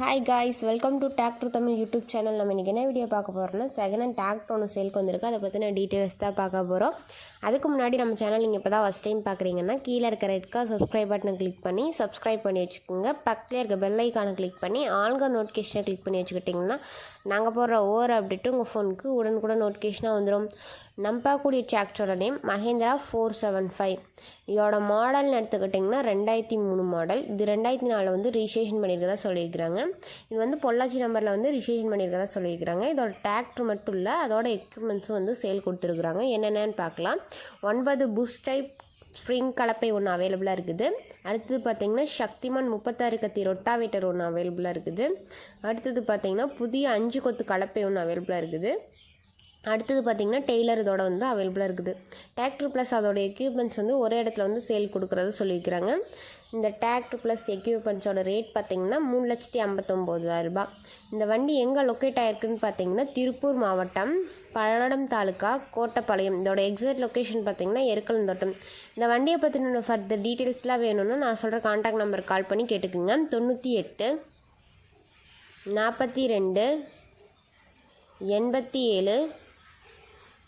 Hi guys welcome to tractor Tamil YouTube channel நம்ம இன்றைக்கி என்ன வீடியோ பார்க்க போகிறோம்னா செகண்ட் ஹேண்ட் டிராக்டர் ஒன்று சேல்க்கு வந்திருக்கு. அதை பற்றின டீட்டெயில்ஸ் தான் பார்க்க போகிறோம் அதுக்கு முன்னாடி நம்ம சேனல் நீங்கள் இப்போ தான் ஃபஸ்ட் டைம் பார்க்குறீங்கன்னா கீழே இருக்க ரெட்கா சப்ஸ்கிரைப் பட்டனை கிளிக் பண்ணி சப்ஸ்கிரைப் பண்ணி வச்சுக்கோங்க. பக்கத்தில் இருக்க பெல் ஐக்கானை கிளிக் பண்ணி ஆல்க நோட்டிஃபிகேஷனை கிளிக் பண்ணி வச்சுக்கிட்டிங்கன்னா நாங்கள் போடுற ஓவர் அப்டேட்டும் உங்கள் ஃபோனுக்கு உடனுக்குடன் நோட்டிஃபிகேஷனாக வந்துடும் நம்பக்கூடிய பார்க்கக்கூடிய டிராக்டரோட name Mahindra four seven five இதோட மாடல்னு எடுத்துக்கிட்டிங்கன்னா ரெண்டாயிரத்தி மூணு மாடல். இது ரெண்டாயிரத்தி நாலில் வந்து ரிஜிஸ்ட்ரேஷன் பண்ணியிருக்கதா சொல்லியிருக்கிறாங்க. இது வந்து பொள்ளாச்சி நம்பரில் வந்து ரிஜிஸ்ட்ரேஷன் பண்ணியிருக்கதா சொல்லியிருக்கிறாங்க. இதோட டிராக்டர் மட்டும் இல்லை அதோட எக்யூப்மெண்ட்ஸும் வந்து சேல் கொடுத்துருக்குறாங்க. என்னென்னு பார்க்கலாம். ஒன்பது புஷ் டைப் ஸ்ப்ரிங் கலப்பை ஒன்று அவைலபிளாக இருக்குது. அடுத்தது பார்த்திங்கன்னா சக்திமான் முப்பத்தாறு கத்தி ரொட்டாவேட்டர் ஒன்று அவைலபிளாக இருக்குது. அடுத்தது பார்த்திங்கன்னா புதிய அஞ்சு கொத்து கலப்பை ஒன்று அவைலபிளாக இருக்குது. அடுத்தது பார்த்திங்கன்னா டெய்லர் இதோட வந்து அவைலபிளாக இருக்குது. டிராக்டர் ப்ளஸ் அதோட எக்யூப்மெண்ட்ஸ் வந்து ஒரே இடத்துல வந்து சேல் கொடுக்குறது சொல்லியிருக்கிறாங்க. இந்த டிராக்டர் ப்ளஸ் எக்யூப்மெண்ட்ஸோட ரேட் பார்த்திங்கன்னா மூணு லட்சத்தி ஐம்பத்தொம்போதாயிரம் ரூபாய். இந்த வண்டி எங்கே லொக்கேட் ஆகிருக்குன்னு பார்த்தீங்கன்னா திருப்பூர் மாவட்டம் பல்லடம் தாலுக்கா கோட்டப்பாளையம். இதோட எக்ஸாக்ட் லொக்கேஷன் பார்த்தீங்கன்னா எருக்கலந்தோட்டம். இந்த வண்டியை பற்றின ஃபர்தர் டீட்டெயில்ஸ்லாம் வேணும்னா நான் சொல்கிற காண்டாக்ட் நம்பர் கால் பண்ணி கேட்டுக்குங்க. தொண்ணூற்றி எட்டு நாற்பத்தி ரெண்டு எண்பத்தி ஏழு